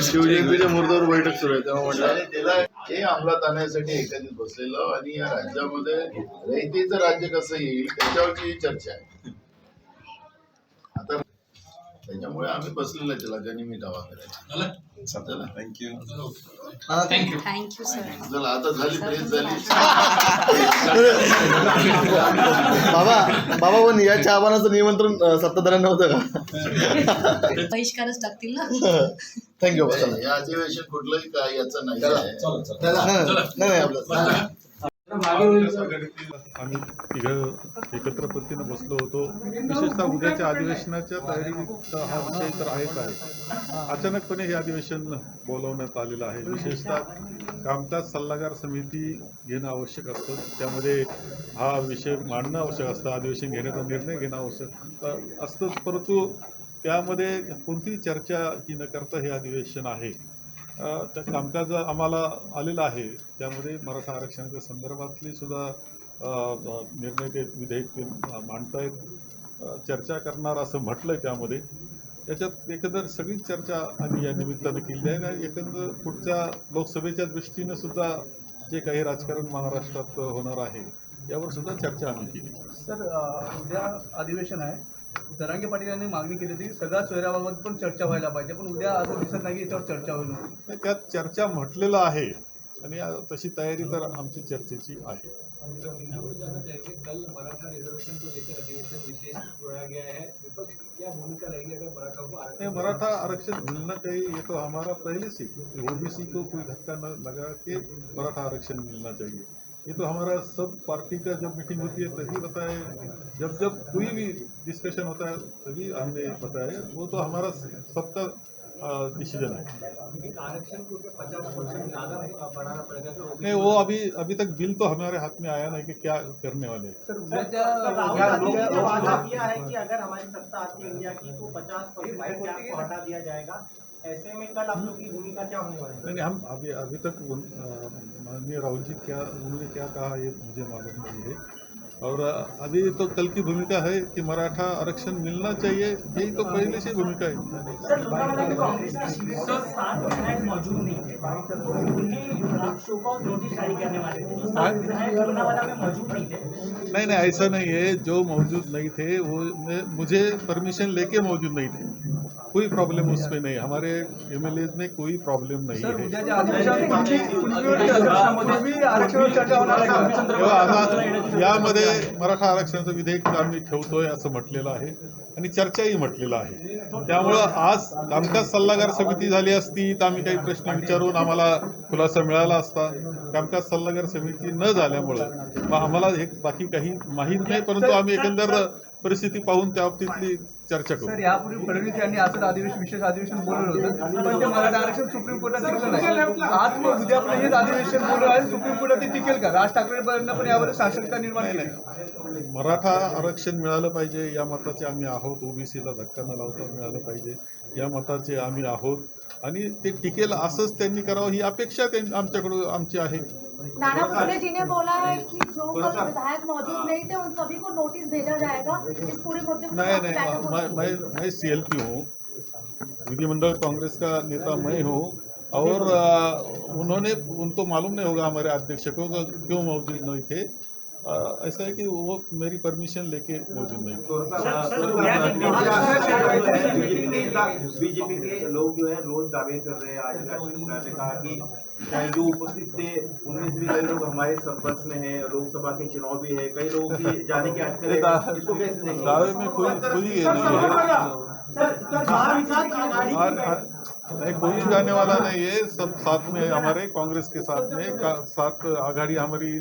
शिवजयंतीच्या मुहूर्तावर बैठक सुरू आहे तेव्हा म्हटलं. त्याला हे अंमलात आणण्यासाठी एकत्रित बसलेलो आणि या राज्यामध्ये रयतेचं राज्य कसं येईल त्याच्यावरची चर्चा आहे. त्याच्यामुळे आम्ही बसलेलो त्याला गनिमी दावा करायला चला थँक्यू थँक्यू सर चला आता झाली प्रेस झाली. बाबा बाबा पण या चहापानाचं निमंत्रण सत्ताधाऱ्यांना होतं का? बहिष्कारच टाकतील ना? थँक्यू. या अधिवेशन कुठलंही काय याचं नाही नाही आपलं आम्ही तिघं एकत्र पद्धतीनं बसलो होतो. विशेषतः उद्याच्या अधिवेशनाच्या तयारी हा विषय तर आहेच आहे. अचानकपणे हे अधिवेशन बोलवण्यात आलेलं आहे. विशेषतः कामकाज सल्लागार समिती घेणं आवश्यक असतं. त्यामध्ये हा विषय मांडणं आवश्यक असतं. अधिवेशन घेण्याचा निर्णय घेणं आवश्यक अ, असतंच. परंतु त्यामध्ये कोणतीही चर्चा ही न करता हे अधिवेशन आहे. त्या कामकाज आम्हाला आलेलं आहे. त्यामध्ये मराठा आरक्षणाच्या संदर्भातली सुद्धा निर्णय ते विधेयक ते मांडतायत. चर्चा करणार असं म्हटलंय त्यामध्ये. त्याच्यात एकंदर सगळीच चर्चा आम्ही या निमित्तानं केली आहे. आणि एकंदर पुढच्या लोकसभेच्या दृष्टीनं सुद्धा जे काही राजकारण महाराष्ट्रात होणार आहे यावर सुद्धा चर्चा आम्ही केली. सर उद्या अधिवेशन आहे. जरांगे पाटील यांनी मागणी केली होती सगळ्या सोयऱ्याबाबत पण चर्चा व्हायला पाहिजे पण उद्या असं दिसत नाही की याच्यावर चर्चा होईल. त्यात चर्चा म्हटलेलं आहे. आणि तशी तयारी तर आमची चर्चेची आहे. मराठा आरक्षण नहीं मराठा आरक्षण मिलना चाहिए ये तो हमारा पहले से ओबीसी को कोई धक्का न लगा के मराठा आरक्षण मिलना चाहिए. ये तो हमारा सब पार्टी का जब मीटिंग होती है तभी बताए। जब जब कोई भी डिस्कशन होता है तभी हमने बताया। वो तो हमारा सबका डिसीज़न है। लेकिन आरक्षण को पचास परसेंट ज़्यादा बढ़ाना पड़ेगा तो नहीं वो अभी अभी तक बिल तो हमारे हाथ में आया नहीं कि क्या करने वाले हैं। उद्या- वादा किया है कि अगर हमारी सत्ता आती है इंडिया की तो पचास परसेंट हटा दिया जाएगा। ऐसे में कल आप लोग की भूमिका क्या होने वाली है? नहीं हम अभी अभी तक माननीय राहुल जी क्या उन्होंने क्या कहा ये मुझे मालूम नहीं है। और अभी तो कल की भूमिका है कि मराठा आरक्षण मिलना चाहिए यही तो पहले से भूमिका है। नहीं नहीं ऐसा नहीं है जो मौजूद नहीं थे वो मुझे परमिशन लेके मौजूद नहीं थे। कोई प्रॉब्लम उस पर नहीं हमारे एम में कोई प्रॉब्लम नहीं है? तेव्हा आता यामध्ये मराठा आरक्षणाचं विधेयक आम्ही ठेवतोय असं म्हटलेलं आहे. आणि चर्चाही म्हटलेलं आहे. त्यामुळं आज कामकाज सल्लागार समिती झाली असती तर आम्ही काही प्रश्न विचारून आम्हाला खुलासा मिळाला असता. कामकाज सल्लागार समिती न झाल्यामुळं. मग आम्हाला हे बाकी काही माहीत नाही परंतु आम्ही एकंदर परिस्थिती पाहून त्या बाबतीतली चर्चा करू. सर यापूर्वी फडणवीस यांनी असं अधिवेशन विशेष अधिवेशन बोलवलं होतं. पण ते मराठा आरक्षण सुप्रीम कोर्टात टिकलं नाही. आज मग उद्या पण हेच अधिवेशन बोलवलं आहे. सुप्रीम कोर्टात ते टिकेल का? राज ठाकरेंपर्यंत पण यावर साशंकता निर्माण केली. मराठा आरक्षण मिळालं पाहिजे या मताचे आम्ही आहोत. ओबीसीला धक्का न लावता मिळालं पाहिजे. या मताचे आम्ही आहोत. आणि ते टिकेल असंच त्यांनी करावं ही अपेक्षा आमच्याकडून आमची आहे. नाना मुखर्जी जी ने बोला है कि जो कल विधायक मौजूद नहीं थे उन सभी को नोटिस भेजा जाएगा. इस पूरे मुद्दे पर नहीं काफी नहीं बैठक हो मैं चुकी मैं मैं सीएलपी हूँ. विधिमंडल कांग्रेस का नेता मैं हूँ और उन्होंने उनको मालूम नहीं होगा हमारे अध्यक्ष को क्यों मौजूद नहीं थे? ऐसा है कि वो मेरी परमिशन लेके मौजूद नहीं। बीजेपी के लोग जो है रोज दावे कर रहे हैं। आज ने कहा कि चाहे जो उपस्थित थे उनमें से भी कई लोग हमारे संपर्क में हैं लोकसभा के चुनाव भी है। कई लोगों की जाने के अटकलें हैं। इसको कैसे देखेंगे दावे में कोई कोई ये नहीं है। कोई जाने वाला नहीं है। सब साथ में हमारे कांग्रेस के साथ में का, साथ आघाड़ी हमारी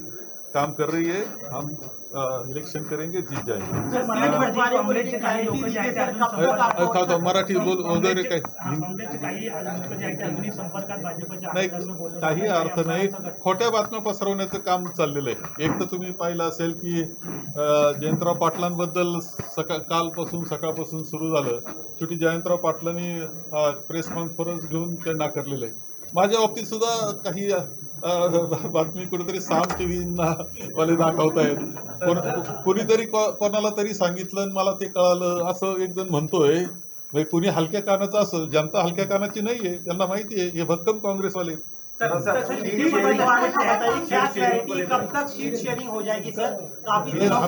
काम कर रही है हम इलेक्शन करेंगे जीत जाएंगे मराठी बोल वगैरे काही काही अर्थ नाही खोट्या बातम्या पसरवण्याचं काम चाललेलं आहे एक तर तुम्ही पाहिलं असेल की जयंतराव पाटलांबद्दल सकाळ कालपासून सकाळपासून सुरू झालं शेवटी जयंतराव पाटलांनी प्रेस कॉन्फरन्स घेऊन ते नाकारलेलं आहे माझ्या बाबतीत सुद्धा काही अ, बातमी कुठेतरी साम टी व्ही वाले दाखवतायत. कोण कोणीतरी कोणाला तरी सांगितलं आणि मला ते कळालं. असं एक जण म्हणतोय म्हणजे कुणी हलक्या कानाचं असेल जनता हलक्या कानाची नाही आहे त्यांना माहिती आहे हे भक्कम काँग्रेसवाले हो जाएगी सर काफी दिनों